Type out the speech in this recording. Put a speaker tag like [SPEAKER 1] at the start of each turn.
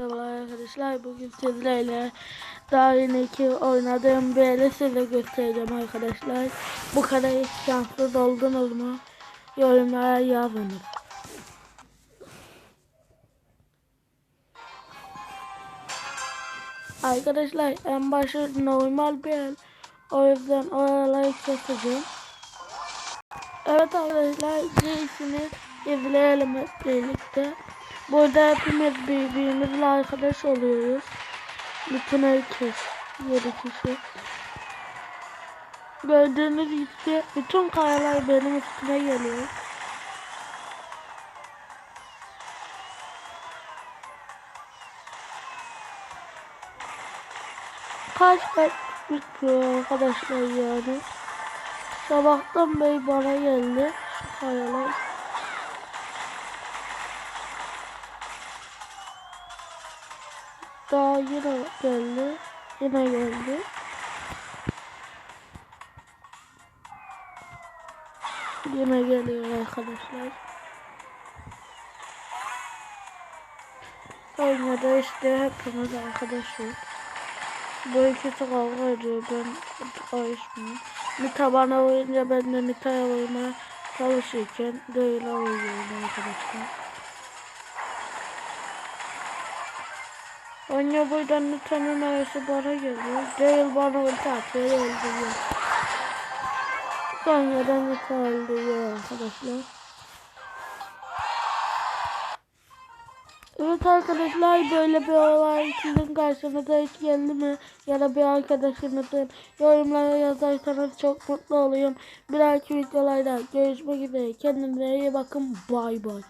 [SPEAKER 1] Merhabalar arkadaşlar bugün sizlerle daha yeni iki oynadığım bir ele size göstereceğim arkadaşlar. Bu kadar hiç şanssız oldunuz mu? Yorumlara yazınız. Arkadaşlar en başı normal bir el. O yüzden oraları keseceğim. Evet arkadaşlar girişini izleyelim hep birlikte. Burada hepimiz birbirimizle arkadaş oluyoruz. Bütün herkes. Yedi kişi. Gördüğünüz gibi bütün kayalar benim üstüme geliyor. Kaç kaç bitiyor arkadaşlar yani. Sabahtan beri bana geldi şu kayalar. Daha yine geldi. Yine geldi. Yine geliyor arkadaşlar. Da işte hepimiz arkadaşız. Bu ikisi kavga ediyor. Ben karışmıyorum. Mita bana vurunca ben de Mita'ya vurmaya çalışırken böyle vuruyorum arkadaşlar. Anne buradan Mita'nın arası bana geliyor. Değil bana ulti atıyor. Öldürüyor. Sonra da Mita öldürüyor arkadaşlar. Evet arkadaşlar böyle bir olay sizin karşınıza hiç geldi mi? Ya da bir arkadaşınızın yorumlara yazarsanız çok mutlu oluyorum. Bir dahaki videolarda görüşmek üzere. Kendinize iyi bakın. Bay bay.